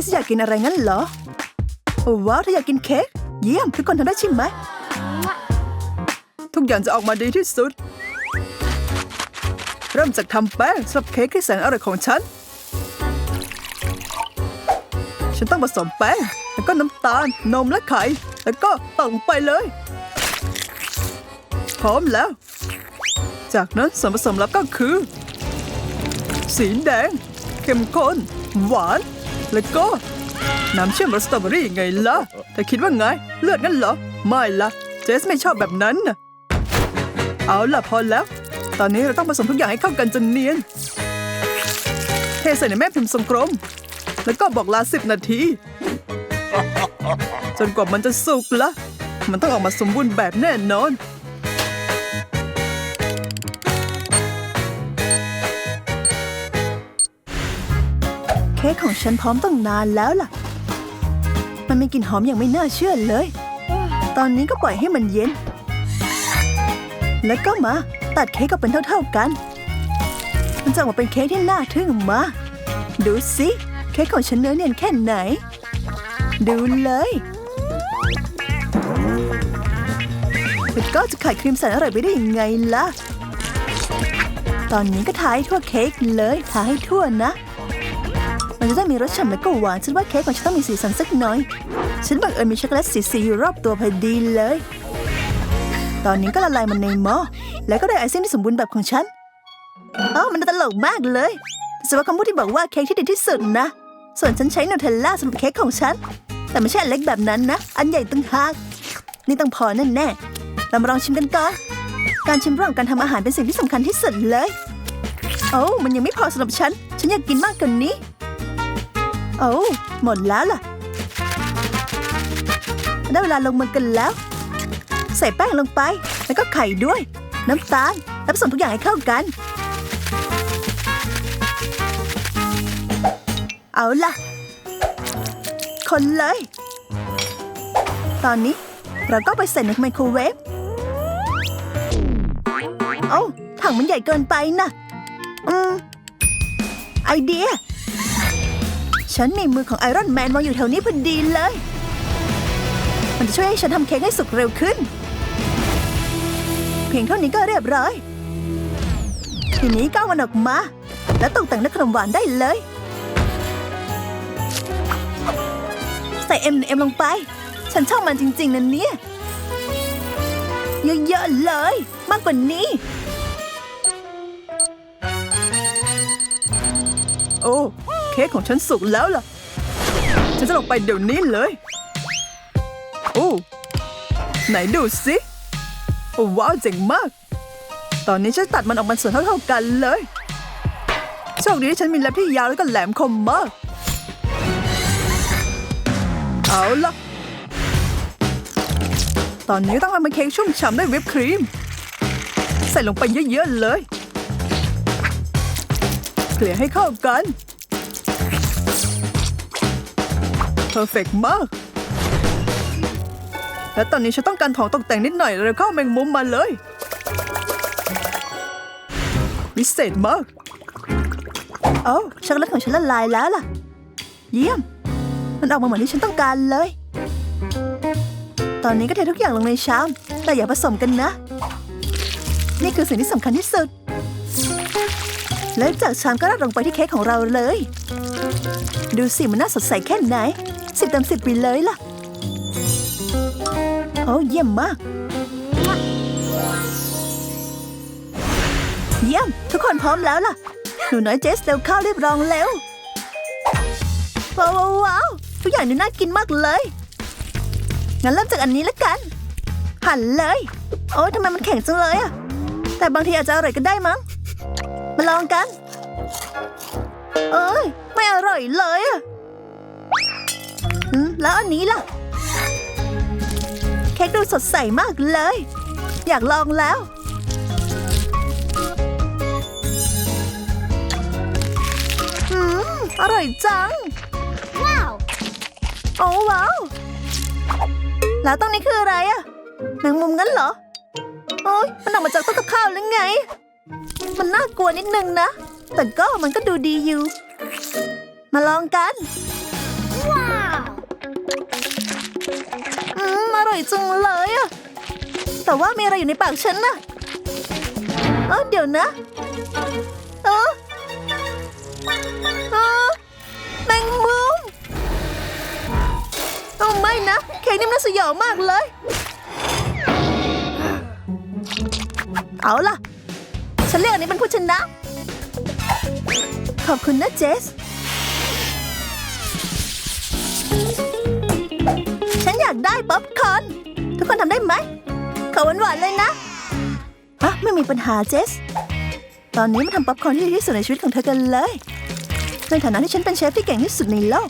สอยากกินอะไรงั้นเหรอ ว้าวเธออยากกินเค้ก เยี่ยมทุกคนทำได้ใช่ไหม ทุกอย่างจะออกมาดีที่สุด เริ่มจากทำแป้งสำหรับเค้กที่แสนอร่อยของฉัน ฉันต้องผสมแป้ง แล้วก็น้ำตาล นมและไข่ แล้วก็ตอกลงไปเลย พร้อมแล้ว จากนั้นส่วนผสมลับก็คือ สีแดง เข้มข้น หวาน แล้วก็ น้ำเชื่อมรสสตรอเบอรี่ไงล่ะเธอคิดว่าไง เลือดงั้นเหรอ ไม่ละเจสไม่ชอบแบบนั้นน่ะเอาล่ะพอแล้ว ตอนนี้เราต้องผสมทุกอย่างให้เข้ากันจนเนียน เทใส่ในแม่พิมพ์ทรงกลม แล้วก็บอกลาสิบนาที จนกว่ามันจะสุกละ มันต้องออกมาสมบูรณ์แบบแน่นอน ค้กของฉันพร้อมตั้งนานแล้วล่ะ มันมีกลิ่นหอมอย่างไม่น่าเชื่อเลย ตอนนี้ก็ปล่อยให้มันเย็น แล้วก็มา ตัดเค้กก็เป็นเท่าๆกัน มันจะออกมาเป็นเค้กที่น่าทึ่งมา ดูสิเค้กของฉันเนื้อเนียนแค่ไหน ดูเลยแล้วก็จะไข่ครีมแสนอร่อยไปได้ยังไงล่ะ ตอนนี้ก็ทาให้ทั่วเค้กเลยทาให้ทั่วนะ มันจะต้องมีรสฉ่ำและก็หวาน ฉันว่าเค้กของฉันต้องมีสีสันสักหน่อย ฉันบังเอิญมีช็อกโกแลตสีๆอยู่รอบตัวพอดีเลย ตอนนี้ก็ละลายมันในหม้อ แล้วก็ได้ไอซิ่งที่สมบูรณ์แบบของฉันอ๋อมันน่าตลกมากเลยแต่ว่าคำพูดที่บอกว่าเค้กที่ดีที่สุดนะ ส่วนฉันใช้นูเทลล่าสำหรับเค้กของฉัน แต่ไม่ใช่อันเล็กแบบนั้นนะ อันใหญ่ตั้งหาก นี่ต้องพอแน่แน่ๆเรามาลองชิมกันก่อน การชิมระหว่างการทำอาหารเป็นสิ่งที่สำคัญที่สุดเลย โอ้มันยังไม่พอสำหรับฉัน ฉันอยากกินมากกว่านี้ โอ้หมดแล้วล่ะ ได้เวลาลงมือกันแล้ว ใส่แป้งลงไป แล้วก็ไข่ด้วย น้ำตาลแล้วผสมทุกอย่างให้เข้ากัน เอาล่ะ คนเลย ตอนนี้เราก็ไปใส่ในไมโครเวฟโอ้าถังมันใหญ่เกินไปนะอืมไอเดีย ฉันมีมือของไอรอนแมนวางอยู่แถวนี้พอดีเลย มันจะช่วยให้ฉันทำเค้กให้สุกเร็วขึ้น เพียงเท่านี้ก็เรียบร้อย ทีนี้ก็เอามันออกมา แล้วตกแต่งด้วยขนมหวานได้เลย ใส่เอ็มเอ็มลงไป ฉันชอบมันจริง ๆนะเนี่ย เยอะๆเลย มากกว่านี้โอ้ เค้กของฉันสุกแล้วล่ะ ฉันจะลงไปเดี๋ยวนี้เลย โอ้ไหนดูสิว้าวเจ๋งมาก ตอนนี้ฉันตัดมันออกมาส่วนเท่าๆกันเลยโชคดีที่ฉันมีเล็บที่ยาวแล้วก็แหลมคมมาก เอาล่ะ ตอนนี้ต้องทำเป็นเค้กชุ่มฉ่ำด้วยวิปครีม ใส่ลงไปเยอะๆเลย เกลี่ยให้เข้ากัน เพอร์เฟกมาก และตอนนี้ฉันต้องการของตกแต่งนิดหน่อยเลยเข้าแมงมุมมาเลย วิเศษมาก เอ้าช็อกโกแลตของฉันละลายแล้วล่ะ เยี่ยม มันออกมาเหมือนที่ฉันต้องการเลย ตอนนี้ก็เททุกอย่างลงในชาม แต่อย่าผสมกันนะ นี่คือสิ่งที่สำคัญที่สุดแล้วจากชามก็ราดลงไปที่เค้กของเราเลย ดูสิมันน่าสดใสแค่ไหน สิบเต็มสิบไปเลยล่ะ โอ้เยี่ยมมาก เยี่ยม ทุกคนพร้อมแล้วล่ะ หนูน้อยเจสเร็วเข้าเรียบรองแล้ว ว้าวว้าวทุกอย่างดูน่ากินมากเลย งั้นเริ่มจากอันนี้ละกัน หั่นเลย โอ้ยทำไมมันแข็งจังเลยอะแต่บางทีอาจจะอร่อยก็ได้มั้ง มาลองกัน เอ้ย ไม่อร่อยเลยอะ อืมแล้วอันนี้ล่ะ เค้กดูสดใสมากเลย อยากลองแล้ว อืม อร่อยจัง ว้าว โอ้ว้าว แล้วตรงนี้คืออะไรอะแมงมุมงั้นเหรอ โอ้ยมันออกมาจากต้นกับข้าวหรือไง มันน่ากลัวนิดนึงนะ แต่ก็มันก็ดูดีอยู่ มาลองกัน อืมอร่อยจังเลยอะแต่ว่ามีอะไรอยู่ในปากฉันน่ะเออเดี๋ยวนะ เออเออแมงมุมโอ้ไม่นะเค้กนี่มันสยองมากเลย เอาล่ะ ฉันเรียกอันนี้เป็นผู้ชนะ ขอบคุณนะเจสากได้ป๊อปคอร์นทุกคนทำได้ไหมขอหวานๆเลยนะอะไม่มีปัญหาเจส ตอนนี้มาทำป๊อปคอร์นที่ดีที่สุดในชีวิตของเธอกันเลย ในฐานะที่ฉันเป็นเชฟที่เก่งที่สุดในโลก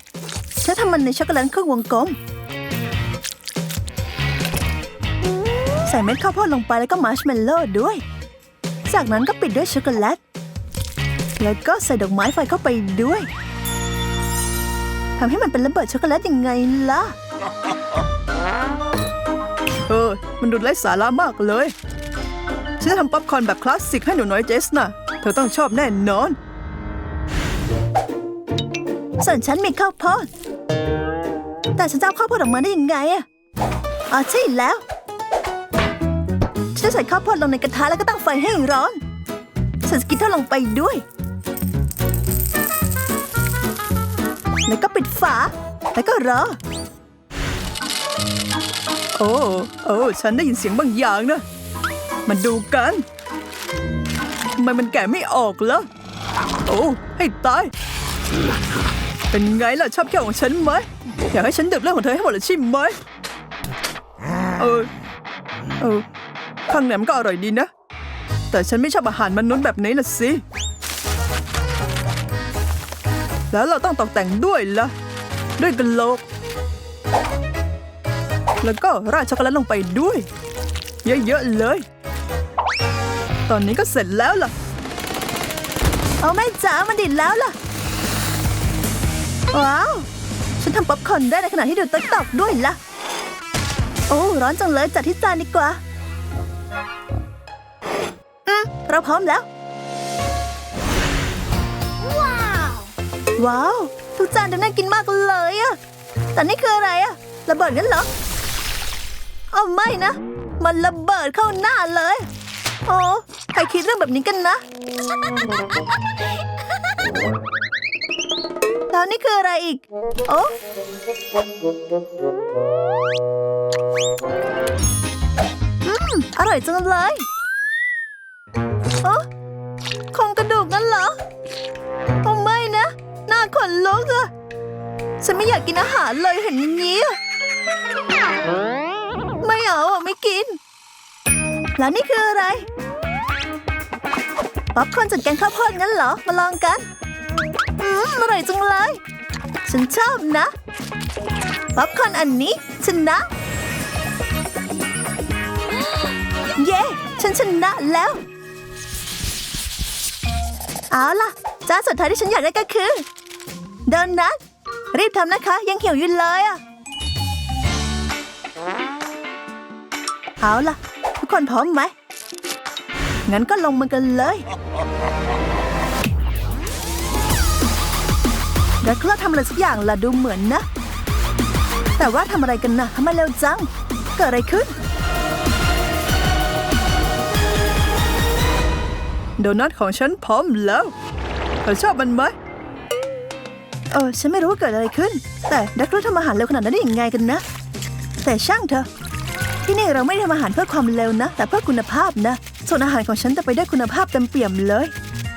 ฉันทำมันในช็อกโกแลตเครื่องวงกลม ใส่เม็ดข้าวโพดลงไปแล้วก็มาร์ชเมลโล่ด้วย จากนั้นก็ปิดด้วยช็อกโกแลต แล้วก็ใส่ดอกไม้ไฟเข้าไปด้วยทำให้มันเป็นระเบิดช็อกโกแลตยังไงล่ะ ออมันดูไร้สาระมากเลย ฉันจะทำป๊อปคอร์นแบบคลาสสิกให้หนูน้อยเจสนะเธอต้องชอบแน่นอน ส่วนฉันมีข้าวโพดแต่ฉันจะเอาข้าวโพดออกมาได้ยังไงอะอ๋อใช่แล้ว ฉันจะใส่ข้าวโพดลงในกระทะแล้วก็ตั้งไฟให้ร้อนใส่สกิทเทิลลงไปด้วย แล้วก็ปิดฝา แล้วก็รอ อ้ โอ้ฉันได้ยินเสียงบางอย่างนะมาดูกันทำไมมันแกะไม่ออกล่ะโอ้ ให้ตาย เป็นไงล่ะชอบแก้วของฉันไหม อยากให้ฉันดื่มเรื่องของเธอให้หมดเลยใช่ไหมเออ เออ ข้างในมันก็อร่อยดีนะ แต่ฉันไม่ชอบอาหารมนุษย์แบบนี้น่ะสิ แล้วเราต้องตกแต่งด้วยล่ะ ด้วยกะโหลก แล้วก็ราดช็อกโกแลตลงไปด้วย เยอะๆเลย ตอนนี้ก็เสร็จแล้วล่ะ เอาแม่จ๋ามันดิดแล้วล่ะ ว้าว ฉันทำป๊อปคอร์นได้ในขณะที่ดูติ๊กตอกด้วยล่ะ โอ้ ร้อนจังเลยจัดที่จานดีกว่า อืม เราพร้อมแล้ว ว้าวทุกจานดูน่ากินมากเลยอะแต่นี่คืออะไรอะระเบิดงั้นเหรอ เอาไม่นะ มันระเบิดเข้าหน้าเลย โอ้ใครคิดเรื่องแบบนี้กันนะ แล้วนี่คืออะไรอีก โอ้อืม อร่อยจังเลยโอ้โครงกระดูกนั่นเหรอโอ้ไม่นะ หน้าขนลุกอะฉันไม่อยากกินอาหารเลยเห็นอย่างนี้อะ ไม่เอาอะไม่กิน แล้วนี่คืออะไร ป๊อปคอร์นจากแกงข้าวโพดงั้นเหรอ มาลองกัน อืม อร่อยจังเลย ฉันชอบนะ ป๊อปคอร์นอันนี้ชนะ เย้ ฉันชนะแล้ว เอาล่ะจ้าสุดท้ายที่ฉันอยากได้ก็คือโดนัทรีบทำนะคะ ยังหิวอยู่เลยอะ เอาล่ะ ทุกคนพร้อมไหม งั้นก็ลงมือกันเลยดี๋ยวเราทำอะไรสักอย่างล่ะดูเหมือนนะ แต่ว่าทำอะไรกันนะทำไมเร็วจัง เกิดอะไรขึ้น โดนัทของฉันพร้อมแล้วเธอชอบมันไหมเออฉันไม่รู้ว่าเกิดอะไรขึ้น แต่ดักรู้ทำอาหารเร็วขนาดนั้นได้ยังไงกันนะ แต่ช่างเถอะ ที่นี่เราไม่ได้ทำอาหารเพื่อความเร็วนะ แต่เพื่อคุณภาพนะ ส่วนอาหารของฉันจะไปได้วยคุณภาพเต็มเปี่ยมเลย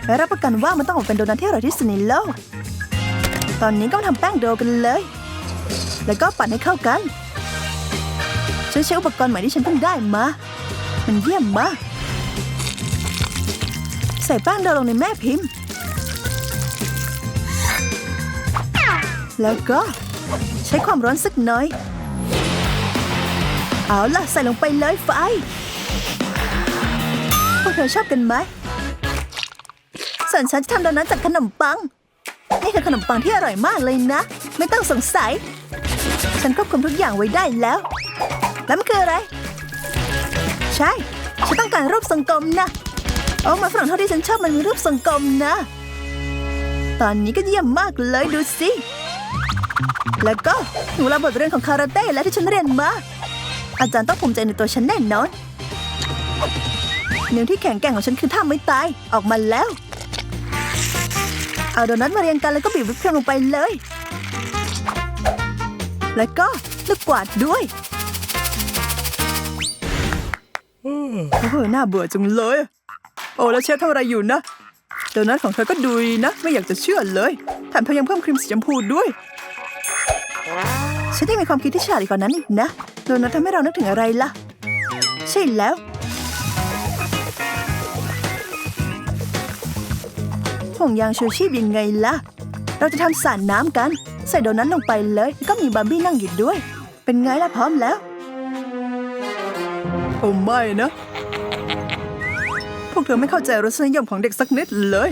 และรับประกันว่ามันต้องออกเป็นโดนัทที่อร่อยที่สุดในโลก ตอนนี้ก็มาทำแป้งโดกันเลย แล้วก็ปั่นให้เข้ากันฉันใช้อุปกรณ์ใหม่ที่ฉันเพิ่งได้มา มันเยี่ยมมาก ใส่แป้งโดลงในแม่พิมพ์ แล้วก็ใช้ความร้อนสักหน่อย เอาล่ะใส่ลงไปเลยไฟ พวกเธอชอบกันไหมส่วนฉันจะทำโดนัทจากขนมปัง นี่คือขนมปังที่อร่อยมากเลยนะ ไม่ต้องสงสัย ฉันควบคุมทุกอย่างไว้ได้แล้ว แล้วมันคืออะไร ใช่ ฉันต้องการรูปทรงกลมนะ โอ้มาฝรั่งเท่าที่ฉันชอบมันมีรูปทรงกลมนะ ตอนนี้ก็เยี่ยมมากเลยดูสิแล้วก็หนูรับบทเรียนของคาราเต้และที่ฉันเรียนมา อาจารย์ต้องภูมิใจในตัวฉันแน่นอนนิ้วที่แข็งแกร่งของฉันคือท่าไม่ตาย ออกมาแล้ว เอาโดนัทมาเรียงกันแล้วก็บีบวิปครีมลงไปเลย แล้วก็ลูกกวาดด้วยโอ้โหน่าเบื่อจังเลย โอ้แล้วเชฟทำอะไรอยู่นะ โดนัทของเธอก็ดูดีนะ ไม่อยากจะเชื่อเลยแถมเธอยังเพิ่มครีมสีชมพูด้วย ฉันยังมีความคิดที่ฉลาดกว่านั้นอีกนะโดนัททำให้เรานึกถึงอะไรล่ะ ใช่แล้วห่วงยางชูชีพยังไงล่ะ เราจะทำสารน้ำกัน ใส่โดนัทลงไปเลยแล้วก็มีบาร์บี้นั่งอยู่ด้วย เป็นไงล่ะพร้อมแล้วโอ้ไม่นะ พวกเธอไม่เข้าใจรสนิยมของเด็กสักนิดเลย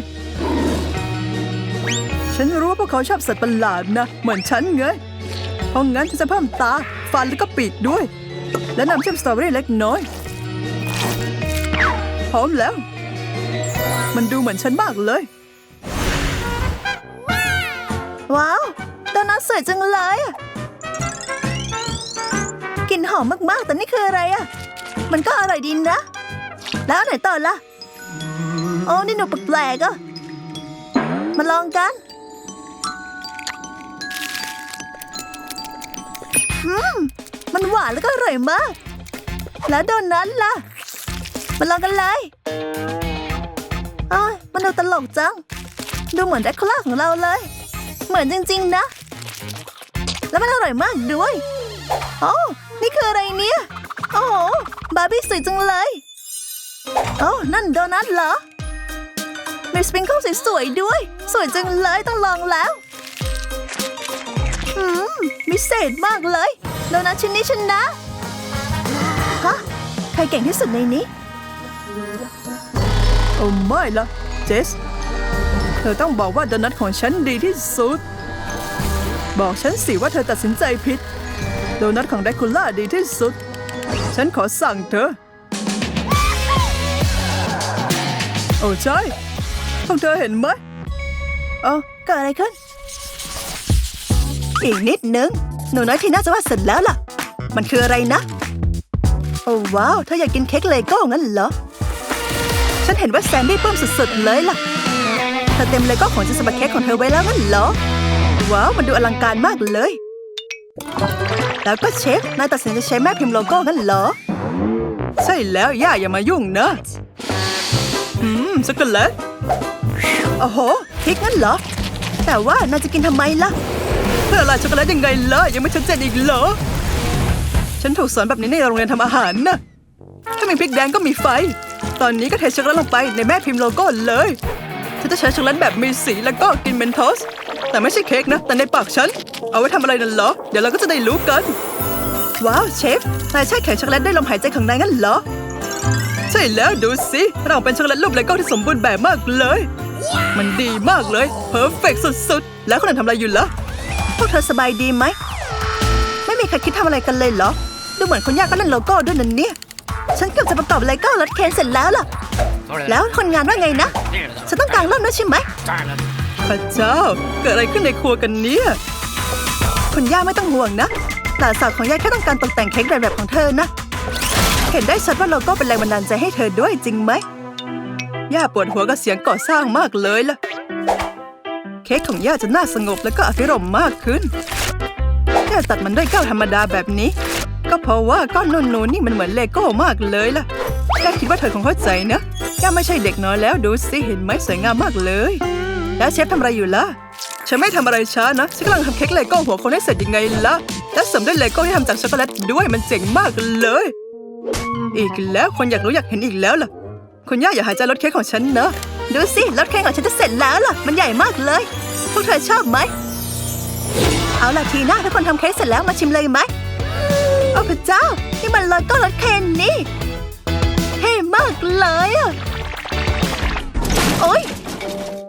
ฉันรู้ว่าพวกเขาชอบสัตว์ประหลาดนะ เหมือนฉันไง เพราะงั้นฉันจะเพิ่มตา ฟันแล้วก็ปีกด้วย และนำเชื่อมสตรอเบอรี่เล็กน้อย พร้อมแล้ว มันดูเหมือนฉันมากเลย ว้าวโดนัทสวยจังเลยอะกลิ่นหอมมากๆ แต่นี่คืออะไรอะ มันก็อร่อยดีนะ แล้วไหนต่อล่ะโอ้นี่หนูแปลกๆอะมาลองกัน อืมมันหวานแล้วก็อร่อยมาก แล้วโดนัทล่ะ มาลองกันเลยอ้ยมันดูตลกจัง ดูเหมือนแดรคูล่าของเราเลย เหมือนจริง ๆ นะ แล้วมันอร่อยมากด้วย โอ้นี่คืออะไรเนี่ย โอ้โห บาร์บี้สวยจังเลย โอ้นั่นโดนัทเหรอมีสปริงเกิลสวยๆด้วย สวยจังเลยต้องลองแล้ว มิเศษมากเลยโดนัทชิ้นนี้ชนะฮะใครเก่งที่สุดในนี้โอ้ไม่ละเจส เธอต้องบอกว่าโดนัทของฉันดีที่สุด บอกฉันสิว่าเธอตัดสินใจผิด โดนัทของไดคูล่าดีที่สุด ฉันขอสั่งเธอ โอ้ใช่พวกเธอเห็นไหมเอ้าเกิดอะไรขึ้น อีกนิดนึง หนูน้อยทีน่าจะว่าเสร็จแล้วล่ะ มันคืออะไรนะ โอ้ว้าวเธออยากกินเค้กเลโก้งั้นเหรอ ฉันเห็นว่าแซนดี้ปลื้มสุดๆเลยล่ะ เธอเต็มเลโก้ของจิสบักเค้กของเธอไว้แล้วงั้นเหรอ ว้าวมันดูอลังการมากเลย แล้วก็เชฟนายตัดสินใจใช้แม่พิมพ์โลโก้งั้นเหรอ ใช่แล้วย่าอย่ามายุ่งนะอืมช็อกโกแลตโอ้โหพริกงั้นเหรอ แต่ว่านายจะกินทำไมล่ะ พื่ออะไรช็อกโกแลตยังไงล่ะยังไม่ชัดเจนอีกเหรอ ฉันถูกสอนแบบนี้ในโรงเรียนทำอาหารนะถ้ามีพริกแดงก็มีไฟ ตอนนี้ก็เทช็อกโกแลตลงไปในแม่พิมพ์โลโก้เลยฉันจะใช้ช็อกโกแลตแบบมีสีแล้วก็กินเมนทอสแต่ไม่ใช่เค้กนะ แต่ในปากฉัน เอาไว้ทำอะไรนั่นเหรอ เดี๋ยวเราก็จะได้รู้กัน ว้าวเชฟนายใช้แข็งช็อกโกแลตได้ลมหายใจของนายงั้นเหรอ ใช่แล้วดูสิเราเป็นช็อกโกแลตรูปเลโก้ที่สมบูรณ์แบบมากเลย มันดีมากเลยเพอร์เฟกสุดๆ แล้วคนอื่นทำอะไรอยู่ล่ะพ วกเธอสบายดีไหม ไม่มีใครคิดทำอะไรกันเลยเหรอ ดูเหมือนคนยากก็เล่นโลโก้ด้วยนั่นเนี่ย ฉันเกือบจะประกอบเลโก้รถเคนเสร็จแล้วล่ะ แล้วคนงานว่าไงนะ ฉันต้องกางร่มด้วยใช่ไหมพระเจ้า เกิดอะไรขึ้นในครัวกันเนี่ยคุณย่าไม่ต้องห่วงนะ หลานสาวของย่าแค่ต้องการตกแต่งเค้กแบบของเธอนะ เห็นได้ชัดว่าโลโก้เป็นแรงบันดาลใจให้เธอด้วยจริงไหมย่าปวดหัวกับเสียงก่อสร้างมากเลยล่ะ เค้กของย่าจะน่าสงบและก็อภิรมย์มากขึ้นแค่ตัดมันด้วยก้าวธรรมดาแบบนี้ ก็เพราะว่าก้อนนูนๆนี่มันเหมือนเลโก้มากเลยล่ะย่าคิดว่าเธอคงเข้าใจนะย่าไม่ใช่เด็กน้อยแล้วดูสิเห็นไหมสวยงามมากเลย แล้วเชฟทำอะไรอยู่ล่ะฉันไม่ทำอะไรช้านะฉันกำลังทำเค้กเลโก้หัวคนให้เสร็จยังไงล่ะและเสริมด้วยเลโก้ที่ทำจากช็อกโกแลตด้วยมันเจ๋งมากเลย อีกแล้วคนอยากรู้อยากเห็นอีกแล้วล่ะคุณย่าอย่าหายใจรถเค้กของฉันนะ ดูสิรถเค้กของฉันจะเสร็จแล้วล่ะ มันใหญ่มากเลย พวกเธอชอบไหม เอาล่ะทีน่าทุกคนทำเค้กเสร็จแล้วมาชิมเลยไหมโอ้พระเจ้า นี่มันโลโก้รถเคนนี่เท่มากเลยอะโอ้ย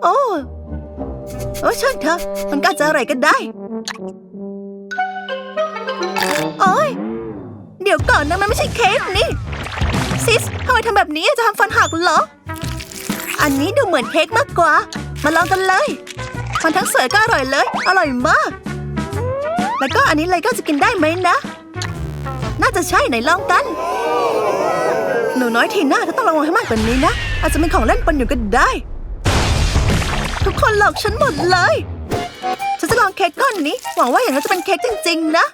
โอ้โอ้ช่างเถอะมันก็จะอะไรก็ได้ โอ้ยเดี๋ยวก่อนนะมันไม่ใช่เค้กนี่ ซิสทำไมทำแบบนี้จะทำฟันหักเหรอ อันนี้ดูเหมือนเค้กมากกว่า มาลองกันเลย มันทั้งสวยก็อร่อยเลย อร่อยมาก แล้วก็อันนี้เลยก็จะกินได้ไหมนะ น่าจะใช่ไหนลองกัน หนูน้อยทีน่าเธอต้องระวังให้มากกว่านี้นะ อาจจะมีของเล่นปนอยู่ก็ได้ ทุกคนหลอกฉันหมดเลย ฉันจะลองเค้กก้อนนี้ หวังว่าอย่างนั้นจะเป็นเค้กจริง ๆ นะ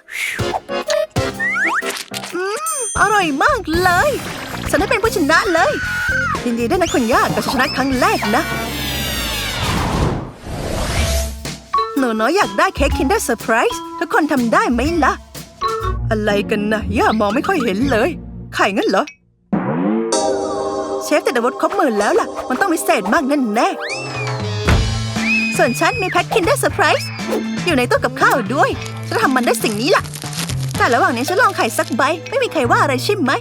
อืมอร่อยมากเลย ฉันได้เป็นผู้ชนะเลย ยินดีด้วยนะคุณย่ากับชัยชนะครั้งแรกนะ หนูน้อยอยากได้เค้กคินเดอร์เซอร์ไพรส์ทุกคนทำได้ไหมล่ะ อะไรกันนะ ย่ามองไม่ค่อยเห็นเลย ไข่งั้นเหรอ เชฟแติดาวุธครบมือแล้วล่ะ มันต้องพิเศษมากแน่แน่ส่วนฉันมีแพ็คคินเดอร์เซอร์ไพรส์อยู่ในตู้กับข้าวด้วย ฉันทำมันได้สิ่งนี้ล่ะ แต่ระหว่างนี้ฉันลองไข่สักใบ ไม่มีใครว่าอะไรใช่ไหม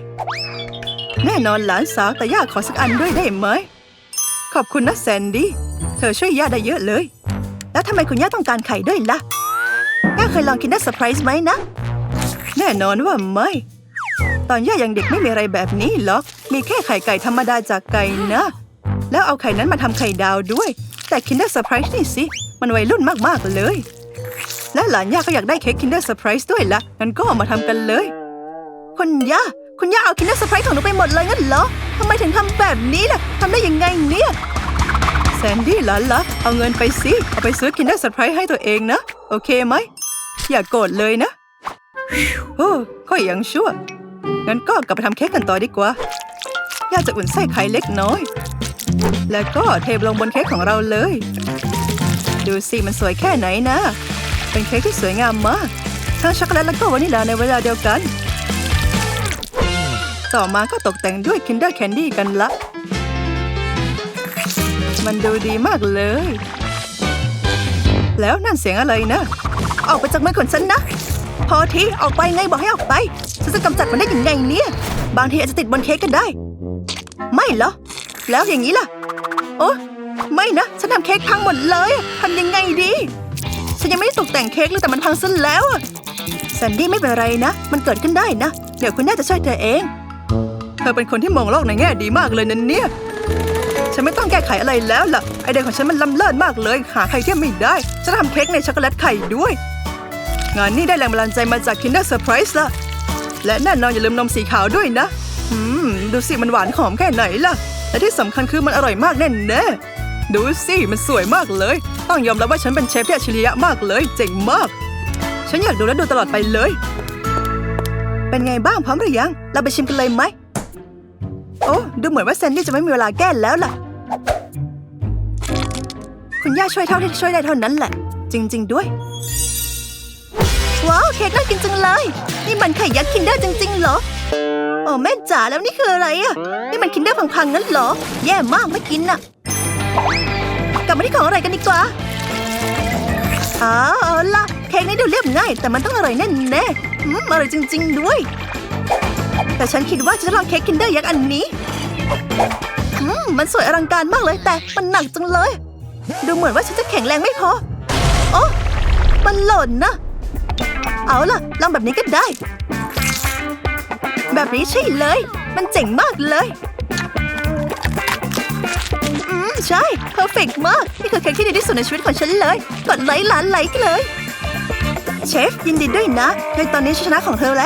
แน่นอนหลานสาวแต่ย่าขอสักอันด้วยได้ไหม ขอบคุณนะแซนดี้ เธอช่วยย่าได้เยอะเลย แล้วทำไมคุณย่าต้องการไข่ด้วยล่ะ ย่าเคยลองคินเดอร์เซอร์ไพรส์ไหมนะ แน่นอนว่าไม่ ตอนย่ายังเด็กไม่มีอะไรแบบนี้หรอก มีแค่ไข่ไก่ธรรมดาจากไก่นะ แล้วเอาไข่นั้นมาทำไข่ดาวด้วย แต่คินเดอร์เซอร์ไพรส์นี่สิ มันวัยรุ่นมากๆเลย และหลานย่าก็อยากได้เค้กคินเดอร์เซอร์ไพรส์ด้วยละงั้นก็เอามาทำกันเลยคุณย่า คุณย่าเอาคินเดอร์เซอร์ไพรส์ของหนูไปหมดเลยงั้นเหรอทำไมถึงทำแบบนี้ล่ะทำได้ยังไงเนี่ยแซนดี้หลานละเอาเงินไปสิ เอาไปซื้อคินเดอร์เซอร์ไพรส์ให้ตัวเองนะ โอเคไหม อย่ากโกรธเลยนะโอ้ก็ยังชั่ว งั้นก็กลับไปทำเค้กกันต่อดีกว่า ย่าจะอุ่นไส้ไข่เล็กน้อย แล้วก็เทลงบนเค้กของเราเลย ดูสิมันสวยแค่ไหนนะ เป็นเค้กที่สวยงามมาก ทั้งช็อกโกแลตและก็วานิลลาในเวลาเดียวกัน ต่อมาก็ตกแต่งด้วย Kinder Candy กันละ มันดูดีมากเลย แล้วนั่นเสียงอะไรนะ ออกไปจากมือของฉันนะ พอทีออกไปไงบอกให้ออกไป ฉันจะกำจัดมันได้ยังไงเนี่ย บางทีอาจจะติดบนเค้กกันได้ ไม่เหรอ แล้วอย่างนี้ล่ะ โอ้ไม่นะ ฉันทำเค้กพังหมดเลยทำยังไงดี ฉันยังไม่ได้ตกแต่งเค้กเลยแต่มันพังซะแล้วอะแซนดี้ไม่เป็นไรนะ มันเกิดขึ้นได้นะ เดี๋ยวคุณน่าจะช่วยเธอเอง เธอเป็นคนที่มองโลกในแง่ดีมากเลยนั่นเนี่ย ฉันไม่ต้องแก้ไขอะไรแล้วล่ะ ไอเดียของฉันมันล้ำเลิศมากเลย หาใครเทียบไม่ได้ฉันทำเค้กในช็อกโกแลตไข่ด้วย งานนี้ได้แรงบันดาลใจมาจาก Kinder Surprise ล่ะ และแน่นอนอย่าลืมนมสีขาวด้วยนะ อืม ดูสิมันหวานหอมแค่ไหนล่ะ และที่สำคัญคือมันอร่อยมากแน่แน่ดูสิมันสวยมากเลย ต้องยอมรับว่าฉันเป็นเชฟที่อัจฉริยะมากเลย เจ๋งมาก ฉันอยากดูและดูตลอดไปเลย เป็นไงบ้างพร้อมหรือยัง เราไปชิมกันเลยไหม อ้ดูเหมือนว่าแซนดี้จะไม่มีเวลาแก้แล้วล่ะ คุณย่าช่วยเท่าที่ช่วยได้เท่านั้นแหละ จริง ๆ ด้วย ว้าวเค้กน่ากินจังเลย นี่มันไข่ยักษ์คินเดอร์จริง ๆ เหรอโอ้แม่จ๋าแล้วนี่คืออะไรอะ นี่มันคินเดอร์พังๆงั้นเหรอ แย่มากไม่กินน่ะ กลับมาที่ของอะไรกันดีกว่าอ๋อเอาล่ะเค้กนี้ดูเรียบง่าย แต่มันต้องอร่อยแน่แน่ๆอืมอร่อยจริง ๆ ด้วย แต่ฉันคิดว่าจะลองเค้กคินเดอร์ยักษ์อันนี้มมันสวยอลังการมากเลยแต่มันหนักจังเลย ดูเหมือนว่าฉันจะแข็งแรงไม่พอ โอ้มันหล่นนะ เอาล่ะ ลองแบบนี้ก็ได้ แบบนี้ใช่เลย มันเจ๋งมากเลย อืม ใช่เพอร์เฟกมาก นี่คือเค้กที่ดีที่สุดในชีวิตของฉันเลย กดไลค์ล้านไลค์เลย เชฟยินดีด้วยนะในตอนนี้ชัยชนะของเธอแล้ว